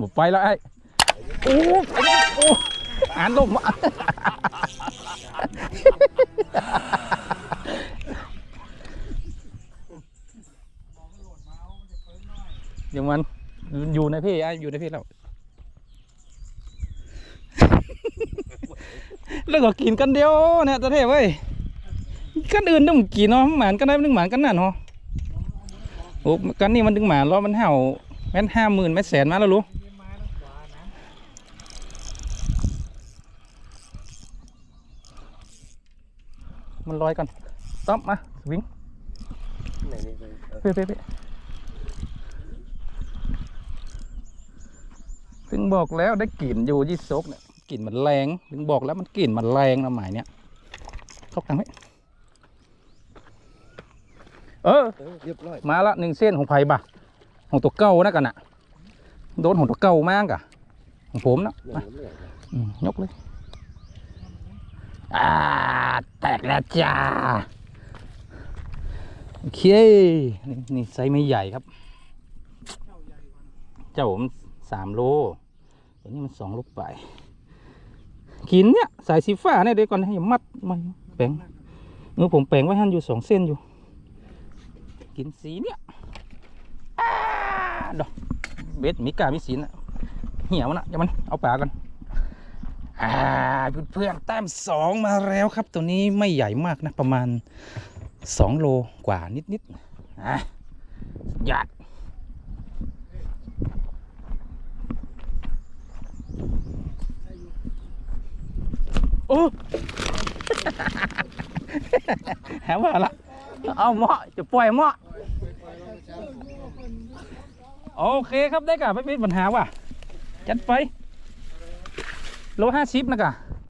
หมดไปแล้วไอ้โอ้โอ้อ่านลมอะเดี๋ยวมันอยู่ในพี่ไอ้อยู่ในพี่แล้วแล้วก็กินกันเดียวเนี่ยตะเทพเว้ยกันอื่นต้องกินเนาะหมานกันได้มันนึงหมานกันนั่นเนาะโอ้กันนี่มันดึงหมานล้อมันเห่าแม่นห้าหมื่นแม่นแสนมาแล้วรู้ มันลอยก่อนต๊อปมาวิ่งไหนนี่เลยเออเป๊ะเป๊ะเป๊ะถึงบอกแล้วได้กลิ่นอยู่ยี่ซกเนี่ยกลิ่นมันแรงถึงบอกแล้วมันกลิ่นมันแรงนะหมายเนี้ยเข้ากลางไหมเออเออเรียบร้อยมาละหนึ่งเส้นของไผ่บ่ะของตัวเก้านะกันน่ะโดนของตัวเก้ามากอะของผมนะเหนื่มาอยเหนื่อยอืมยกเลย อ่า แตกแล้วจ้า โอเคนี่นี่ไซส์ไม่ใหญ่ครับ เจ้าผมสามโลตัวนี้มันสองโลไปกินเนี่ย สายสีฟ้าเนี่ยเดี๋ยวก่อนให้มัดมันแปลงเออผมแปลงไว้หันอยู่สองเส้นอยู่ กินสีเนี่ยอ้าดอกเบ็ดมีกามีสีนะเหี่ยวนะเดี๋ยวมันเอาปลากัน อ่าเพื่อนๆแต้มสองมาแล้วครับ ตัวนี้ไม่ใหญ่มากนะประมาณสองโลกว่านิดๆอะหยาดโอ้หาว่าละเอาเหมาะจะปล่อยเหมาะโอเคครับได้กะไม่เป็นปัญหาว่ะจัดไป โลห้าชิปนะกะ